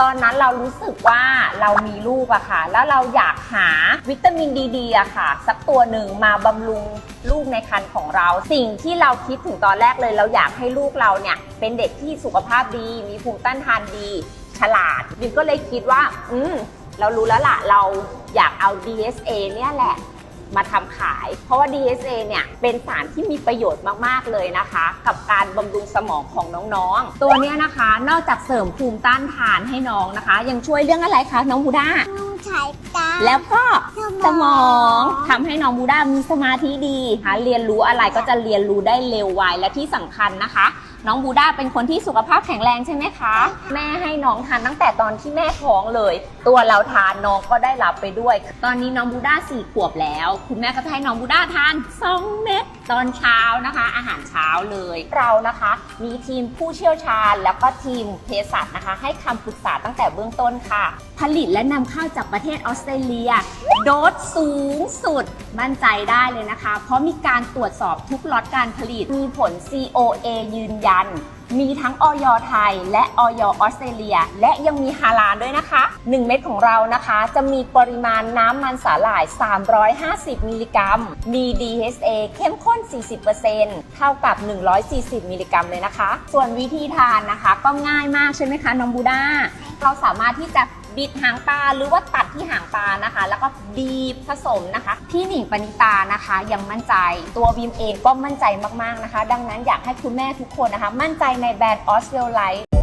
ตอนนั้นเรารู้สึกว่าเรามีลูกอะค่ะ แล้วเราอยากหาวิตามินดีดีอะค่ะ สักตัวหนึ่งมาบำรุงลูกในครรภ์ของเรา สิ่งที่เราคิดถึงตอนแรกเลย เราอยากให้ลูกเราเนี่ยเป็นเด็กที่สุขภาพดี มีภูมิต้านทานดี ฉลาดบิมก็เลยคิดว่า อืมเรารู้แล้วล่ะเราอยากเอา DSA เนี่ยแหละ มาทำขาย เพราะว่า DSA เนี่ยเป็นสารที่มีประโยชน์มากๆเลยนะคะ กับการบำรุงสมองของน้องๆ ตัวเนี้ยนะคะนอกจากเสริมภูมิต้านทานให้น้องนะคะ ยังช่วยเรื่องอะไรคะน้องบูด้าลูกใช้ตา แล้วก็สมองททำให้น้องบูด้ามีสมาธิดีค่ะเรียนรู้อะไรก็จะเรียนรู้ได้เร็วไวและที่สำคัญนะคะน้องบูด้าเป็นคนที่สุขภาพแข็งแรงใช่ไหมคะ แม่ให้น้องทานตั้งแต่ตอนที่แม่ท้องเลย ตัวเราทานน้องก็ได้รับไปด้วย ตอนนี้น้องบูด้าสี่ขวบแล้ว คุณแม่ก็จะให้น้องบูด้าทาน2เม็ดตอนเช้านะคะ อาหารเช้าเลย เรานะคะ มีทีมผู้เชี่ยวชาญ แล้วก็ทีมเภสัชนะคะ ให้คำปรึกษาตั้งแต่เบื้องต้นค่ะ ผลิตและนำเข้าจากประเทศออสเตรเลีย โดสสูงสุดมั่นใจได้เลยนะคะ เพราะมีการตรวจสอบทุกล็อตการผลิตมีผล COA ยืนยันมีทั้งออยไทย และออยออสเตรเลีย และยังมีฮาลาลด้วยนะคะ 1 เม็ดของเรานะคะ จะมีปริมาณน้ำมันสาหร่าย 350 มิลลิกรัม มี DHA เข้มข้น 40%เท่ากับ 140 มิลลิกรัมเลยนะคะ ส่วนวิธีทานนะคะ ก็ง่ายมากใช่ไหมคะน้องบูด้าเราสามารถที่จะ บิดหางปลาหรือว่าตัดที่หางปลานะคะ แล้วก็บีบผสมนะคะ ที่หนิงปณิตานะคะยังมั่นใจตัววิมเองก็มั่นใจมากๆนะคะ ดังนั้นอยากให้คุณแม่ทุกคนนะคะ มั่นใจในแบรนด์ออสเวลไลท์